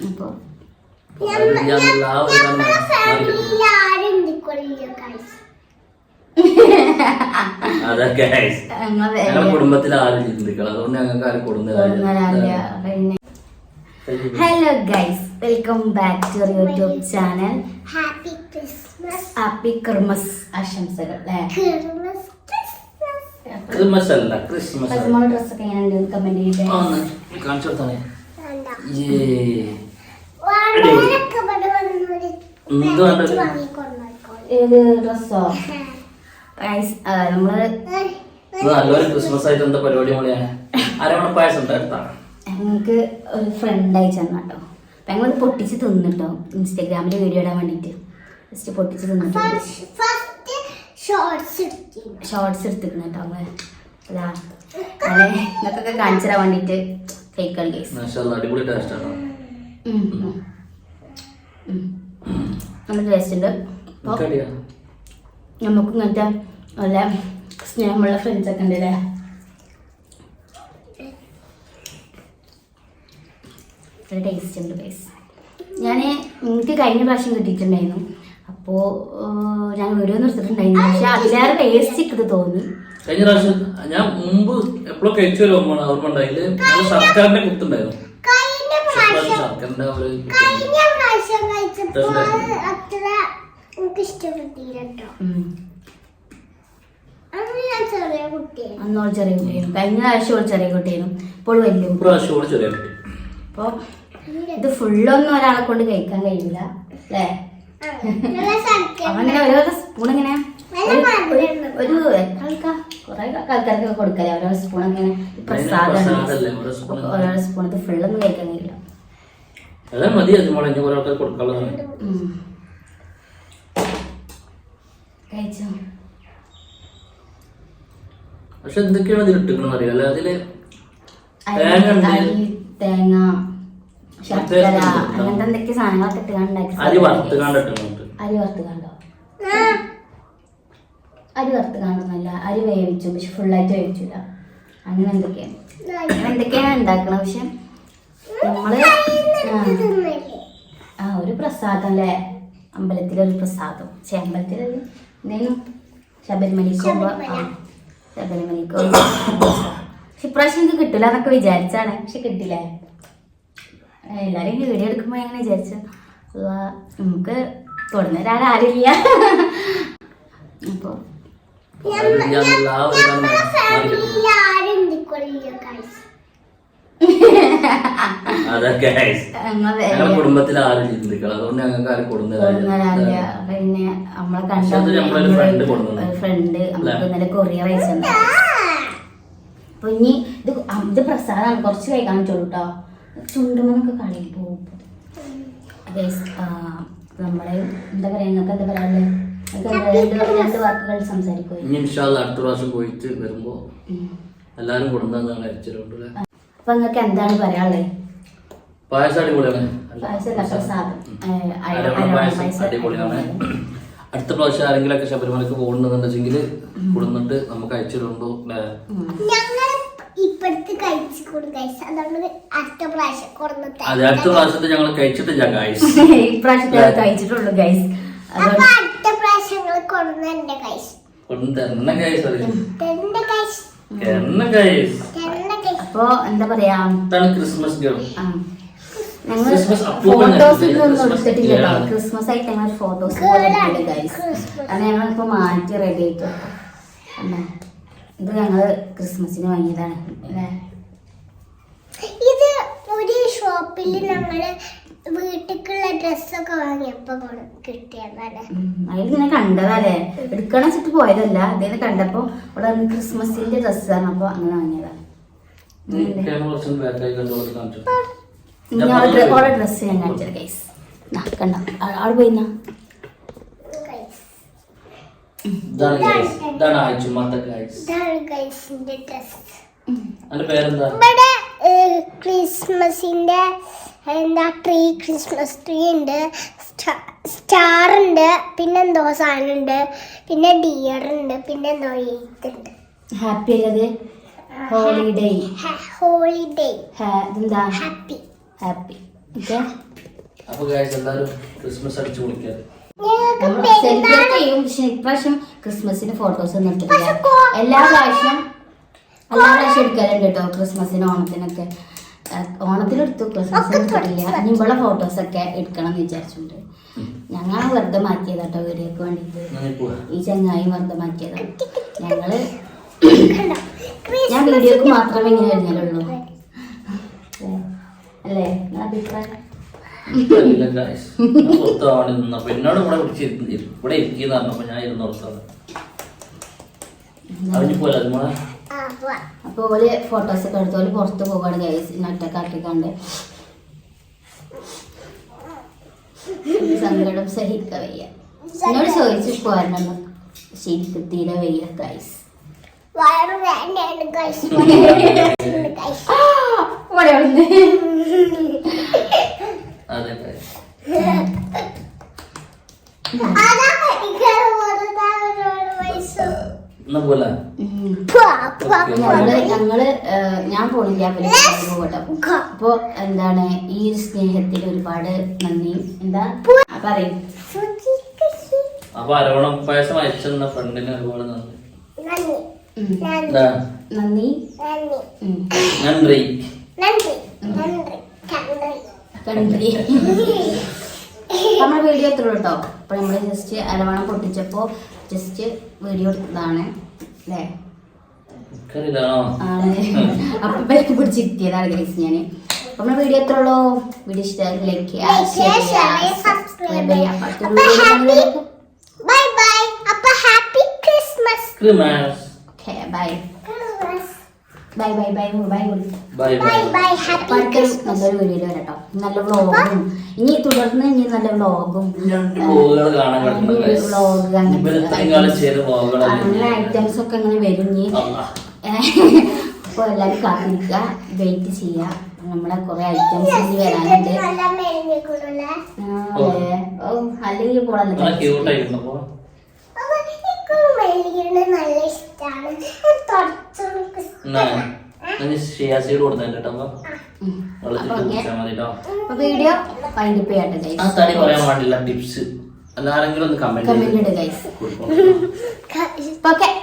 അപ്പോൾ ഞാൻ കുടുംബത്തിൽ ആരും ചിന്തിക്കണം അതുകൊണ്ട് ഞങ്ങൾക്ക് ആരും hello guys welcome back to YouTube channel happy Christmas happy Christmas ആശംസകൾ അല്ലേ? ക്രിസ്മസ് ക്രിസ്മസ് ക്രിസ്മസ് അല്ല ക്രിസ്മസ് ഡ്രസ്സൊക്കെ എങ്ങനെയുണ്ട്? കമന്റ് ചെയ്തേ കാണിച്ചു കൊടുത്താണേ ഏത് ഡ്രസ്സോ? ഗൈസ് നമ്മൾ ഇത് നല്ലൊരു ക്രിസ്മസ് ആയിട്ട് എന്താ പരിപാടി അരവണ പായസം ഉണ്ടായിരുന്നാണ് ഞങ്ങൾക്ക് ഒരു ഫ്രണ്ട് അയച്ചു തന്നു കേട്ടോ. അപ്പൊ ഞങ്ങൾ പൊട്ടിച്ച് തിന്നിട്ടോ ഇൻസ്റ്റാഗ്രാമിൽ വീഡിയോ ഇടാൻ വേണ്ടിട്ട്. ജസ്റ്റ് പൊട്ടിച്ച് ഷോർട്സ് എടുത്തിരുന്നു കേട്ടോ നമ്മൾ. അതാ. അതെ നിങ്ങൾക്കൊക്കെ കാണിച്ചു തരാൻ വേണ്ടിട്ട് കേക്കുകൾ ഗൈസ് അടിപൊളി ടേസ്റ്റ് ആണ്? നല്ല ടേസ്റ്റ് ഉണ്ട്. അപ്പോൾ. നമുക്ക് ഇങ്ങനത്തെ നല്ല സ്നേഹമുള്ള ഫ്രണ്ട്സ് ഒക്കെ ഉണ്ട് അല്ലേ? നല്ല ടേസ്റ്റ് ഉണ്ട് ഗൈസ് ഞാൻ എനിക്ക് കഴിഞ്ഞ പ്രാവശ്യം കിട്ടിയിട്ടുണ്ടായിരുന്നു. അപ്പോ ഞാൻ വീഡിയോ നിർത്തിട്ടുണ്ടായിരുന്നു പക്ഷെ അതിലേറെ ടേസ്റ്റ് ഇത് തോന്നി. കഴിഞ്ഞ പ്രാവശ്യം ഞാൻ മുമ്പ് എപ്പോഴും കഴിച്ചു വരും ഓർമ്മ ഓർമ്മ ഉണ്ടായിൽ സർക്കാരിന്റെ കുത്തുണ്ടായിരുന്നു കഴിഞ്ഞ പ്രാവശ്യം സർക്കാരിന്റെ ഒരു കഴിഞ്ഞ പ്രാവശ്യം അത്ര എനിക്ക് ഇഷ്ടപ്പെട്ടില്ല കേട്ടോ ഉം. അന്ന് ചെറിയ കുട്ടിയായിരുന്നു. അന്നോൾ ചെറിയ കുട്ടിയായിരുന്നു. കഴിഞ്ഞ പ്രാവശ്യം ഓൾ ചെറിയ കുട്ടിയായിരുന്നു. ഇപ്പോൾ വലിയ കുട്ടി അപ്പോൾ ഇത് ഫുള്ളൊന്നും ഒരാളെ കൊണ്ട് കഴിക്കാൻ കഴിയില്ല. അല്ലേ? അങ്ങനെ ഓരോ സ്പൂൺ ഇങ്ങനെ ഒരു- കുറെ ആൾക്കാർക്ക് കൊടുക്കല്ലേ? ഓരോ സ്പൂൺ ഇങ്ങനെ പ്രസാദം. ഓരോ സ്പൂൺ ഇത് ഫുള്ളൊന്നും കഴിക്കാൻ കഴിയില്ല. അതെ മതി അത് മോളെ ഇനി കുറെ ആൾക്കാർ കൊടുക്കാനുള്ളതാണ് പക്ഷെ എന്തൊക്കെയാണ് അതിൽ ഇട്ടിക്കണെന്ന് അറിയാം അല്ലെ അതിൽ അരി തേങ്ങ. അരി, തേങ്ങ ശർക്കര മറ്റേ ഇതുണ്ടോ? അങ്ങനത്തെ എന്തൊക്കെ സാധനങ്ങളൊക്കെ ഇട്ട് അരി വറുത്ത് കണ്ടിട്ടുണ്ട് അരി വറുത്ത് കണ്ടോ അരി വറുത്ത് കാണുന്നല്ല അരി വേവിച്ചു പക്ഷെ ഫുള്ളായിട്ട് വേവിച്ചില്ല അങ്ങനെ എന്തൊക്കെയാണ്? എന്തൊക്കെയാണ് ഉണ്ടാക്കണം പക്ഷെ നമ്മൾ ആ, ഒരു പ്രസാദം അല്ലേ അമ്പലത്തിലൊരു പ്രസാദം. പക്ഷെ അമ്പലത്തിലൊരു എന്തെങ്കിലും ശബരിമലയ്ക്ക് പോകുമ്പോ ആ ശബരിമലയ്ക്ക് പക്ഷെ ഇപ്രാവശ്യം എനിക്ക് കിട്ടില്ല എന്നൊക്കെ വിചാരിച്ചാണ്. പക്ഷെ കിട്ടില്ലേ. ഇങ്ങനെ വീഡിയോ എടുക്കുമ്പോ എങ്ങനെ വിചാരിച്ചു നമുക്ക് തുടർന്ന് ഒരാൾ ആരില്ല അപ്പൊ ഞാൻ ആ ഒരു ഇതാണ് മാറി ഫാമിലിയിൽ ആരും നിൽക്കൊള്ളില്ല guys. അതെ ഗൈസ് ഞങ്ങളുടെ കുടുംബത്തിൽ ആരും ചിന്തിക്കണം അതുകൊണ്ട് ഞങ്ങൾക്ക് ആരും കൊടുന്നതല്ല പിന്നെ നമ്മളെ ഫ്രണ്ട് നമുക്ക് ഇന്നലെ കൊറിയർ അയച്ചു അപ്പൊ ഇനി ഇത് ഇത് പ്രസാദമാണ് കുറച്ച് കൈ കാണിച്ചോളൂ കേട്ടോ ചുണ്ടുമെന്നൊക്കെ കളി പോകും നമ്മളെ എന്താ പറയാ നിങ്ങൾക്ക് എന്താ പറയാല്ലേ രണ്ട് വാക്കുകൾ സംസാരിക്കും അടുത്ത പ്രാവശ്യം പോയിട്ട് വരുമ്പോ എല്ലാരും കൊടുന്നതാണ് അരിച്ചിട്ടുണ്ട് അല്ലേ? അപ്പൊ നിങ്ങൾക്ക് എന്താണ് പറയാനുള്ളത്? പായസം. അടിപൊളിയാണ്. അടിപൊളിയാണ്. അടുത്ത പ്രാവശ്യം ആരെങ്കിലൊക്കെ ശബരിമലക്ക് പോകുന്നുണ്ടെന്നുണ്ടെങ്കിൽ കൊടുന്നിട്ട് നമുക്ക് അയച്ചിട്ടുണ്ടോ അതെ അടുത്ത പ്രാവശ്യത്തെ ഞങ്ങൾ കഴിച്ചിട്ടില്ല ഗൈസ് ഇപ്രാവശ്യത്തെ കഴിച്ചിട്ടുള്ളൂ ഗൈസ് അടുത്ത പ്രാവശ്യം ഗൈസ് ഗൈസ് എണ്ണ ഗൈസ് അപ്പൊ എന്താ പറയാ? ക്രിസ്മസ്. ഞങ്ങൾ ഫോട്ടോസ്. ഒന്നും ക്രിസ്മസ് എടുത്തിട്ടില്ല ക്രിസ്മസ് ആയിട്ട് ഞങ്ങൾ ഫോട്ടോസ്. അത് ഞങ്ങളിപ്പോ മാറ്റി റെഡി ആയിട്ട് ഇത് ഞങ്ങൾ ക്രിസ്മസിന് വാങ്ങിയതാണ്. ഇത് ഒരു ഷോപ്പിൽ നമ്മൾ വീട്ടിലേക്കുള്ള ഡ്രസ്സൊക്കെ വാങ്ങിയപ്പോ വാങ്ങിയപ്പോൾ കിട്ടിയതാണ്. അതിൽ ഇങ്ങനെ കണ്ടതല്ലേ? എടുക്കണം വെച്ചിട്ട് പോയതല്ല. അതിന് കണ്ടപ്പോ ഇവിടെ ക്രിസ്മസിന്റെ ഡ്രസ്സാണ് അപ്പൊ അങ്ങനെ വാങ്ങിയതാണ്. ഓരോ ഡ്രസ്സ് ഞാൻ കാണിച്ചത് ഗൈസ് കണ്ട? ആൾ പോയിന്നാ? ഇവിടെ ക്രിസ്മസിന്റെ എന്താ ട്രീ ക്രിസ്മസ് ട്രീ ഉണ്ട്. സ്റ്റാർ ഉണ്ട്. പിന്നെ എന്തോ സാധനം ഉണ്ട്. പിന്നെ ഡിയർ ഉണ്ട്. പിന്നെ എന്തോ ഹാപ്പി അല്ലത് ഹോളിഡേ ഹോളിഡേ എന്താ ഹാപ്പി ഹാപ്പി ഓക്കെ അപ്പൊ ഗായ്സ് എല്ലാവരും ക്രിസ്മസ് അടിച്ചു സെലിബ്രേറ്റ് ചെയ്യും. പക്ഷെ ഇപ്രാവശ്യം ക്രിസ്മസിന് ഫോട്ടോസ് ഒന്നും എടുത്തിട്ടില്ല എല്ലാ പ്രാവശ്യം എല്ലാ പ്രാവശ്യം എടുക്കലുണ്ട് കേട്ടോ ക്രിസ്മസിന് ഓണത്തിനൊക്കെ. ഓണത്തിനെടുത്തു ഓണത്തിന് എടുത്തു ക്രിസ്മസിന് എടുത്തിട്ടില്ല ഇനി ഇവിടെ ഫോട്ടോസ് ഒക്കെ എടുക്കണം എന്ന് വിചാരിച്ചിട്ടുണ്ട് ഞങ്ങൾ വെറുതെ മാറ്റിയതാട്ടോ വീഡിയോക്ക് വേണ്ടിയിട്ട്. ഈ ചങ്ങായി വെറുതെ മാറ്റിയതാണ് ഞങ്ങൾ ഞാൻ വീഡിയോക്ക് മാത്രമേ ഇങ്ങനെ വരുന്നുള്ളൂ അല്ലേ? അഭിപ്രായം? ഇല്ല ഗായ്സ് ഞാൻ പുറത്ത് അവിടെ നിന്നപ്പോ എന്നോട് ഇവിടെ പിടിച്ച് ഇവിടെ ഇരിക്കുന്ന പറഞ്ഞപ്പോ ഞാൻ ഇരുന്ന് ഓർത്താണ് അറിഞ്ഞു പോലെ അത് മോളെ? അപ്പോൾ ഓൽ ഫോട്ടോസ് ഒക്കെ എടുത്ത് ഓൽ പുറത്ത് പോകാണ് ഗൈസ് ഒറ്റക്കാട്ടിക്കാണ്ട് സങ്കടം സഹിക്ക വയ്യ. എന്നോട് ചോദിച്ചു പോരണം ശരിക്കും തീരെ വയ്യ ഗൈസ് ഞങ്ങൾ ഞാൻ പോണില്ല പോകട്ടെ അപ്പൊ എന്താണ് ഈ സ്നേഹത്തിൽ ഒരുപാട് നന്ദി. എന്താ? പറയും. അപ്പൊ അരവണം പായസം അയച്ചെന്ന ഫ്രണ്ടിന് ഒരുപാട് നന്ദി. നന്ദി. നന്ദി. നന്ദി. നമ്മുടെ വീഡിയോ എത്തുള്ളൂ കേട്ടോ. അപ്പോൾ നമ്മൾ ജസ്റ്റ് അരവണം പൊട്ടിച്ചപ്പോൾ ജസ്റ്റ് വീഡിയോ എടുത്തതാണ്. അല്ലേ? അപ്പം ബെൽറ്റ് പിടിച്ചിരുത്തിയതാണ് ഗ്രേസ് ഞാൻ നമ്മുടെ വീഡിയോ എത്രയുള്ളൂ വീഡിയോ ഇഷ്ടമായി ലൈക്ക് ചെയ്യുക സബ്സ്ക്രൈബ് ചെയ്യുക ബൈ ബൈ അപ്പോൾ happy Christmas Christmas okay bye bye bye bye bye bye bye happy നല്ലൊരു വീഡിയോ വരട്ടോ. നല്ല വ്ളോഗും ഇനി തുടർന്ന് ഇനി നല്ല വ്ളോഗും വ്ളോഗ് അങ്ങനെ ഐറ്റംസ് ഒക്കെ ഇങ്ങനെ വരും ഇനി. അപ്പോൾ എല്ലാവരും കാത്തിരിക്കുക വെയിറ്റ് ചെയ്യുക നമ്മളെ കുറെ ഐറ്റംസ് ഇനി വരാനുണ്ട്. അല്ലെങ്കിൽ പോകാൻ എനിക്കിവിടെ നല്ല വീഡിയോ ആ തടി പറയാൻ ടിപ്സ്. ഒന്ന് കമന്റ് ചെയ്യട്ടെ